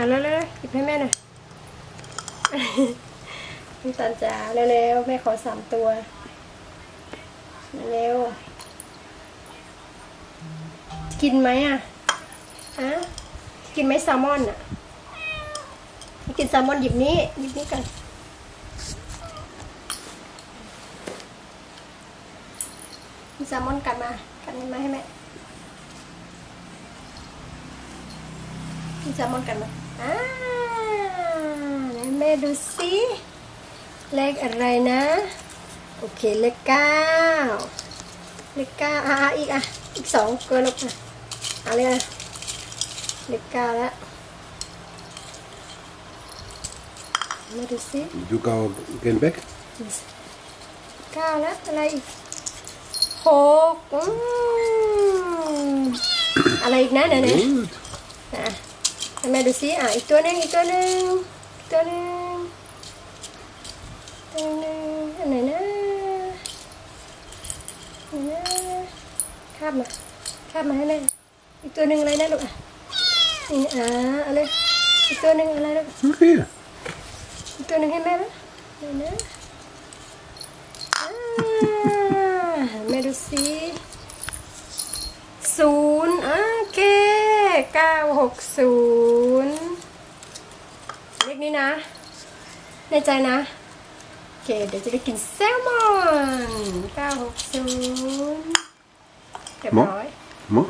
อะเร็วๆหยิบให้แม่หน่อยน้ำตาลจ๋าเร็วๆแม่ขอสามตัว เร็ว กินไหมอะฮะกินไหมแซลมอนอะ กินแซลมอนหยิบนี้หยิบนี้กันแซลมอนกัดมากัดนี้มาให้แม่ มีแซลมอนกัดมาอ่าไหนแม่ดูสิเลขอะไรนะ โอเคเลขเก้าเลขเก้าอะอะอีกอะ อีกสองตัวลูกอะเอาเลยอะเลขเก้าแล้วมาดูสิ You go again back. เก้าแล้วอะไรอีกหกอืมอะไรอีกนะเดี๋ยวนะ Good. อะ ให้แม่ดูสิอะอีกตัวหนึงอีกตัวหนึงอีกตัวหนึงตัวหนึงอันไหนนะอันไหนนะคาบมาคาบมาให้แม่อีกตัวหนึ่งอะไรนะลูกอะนี่อ่าเอะไรอีกตัวหนึ่งอะไรลูก Look here. อีกตัวหนึ่งให้แม่นะเดี๋ยวนะอ่าแม่ดูสิศูนย์โอเค เก้าหกศูนย์เลขนี้นะ ในใจนะ โอเค เดี๋ยวจะได้กินแซลมอนเก้าหกศูนย์เรียบร้อย More?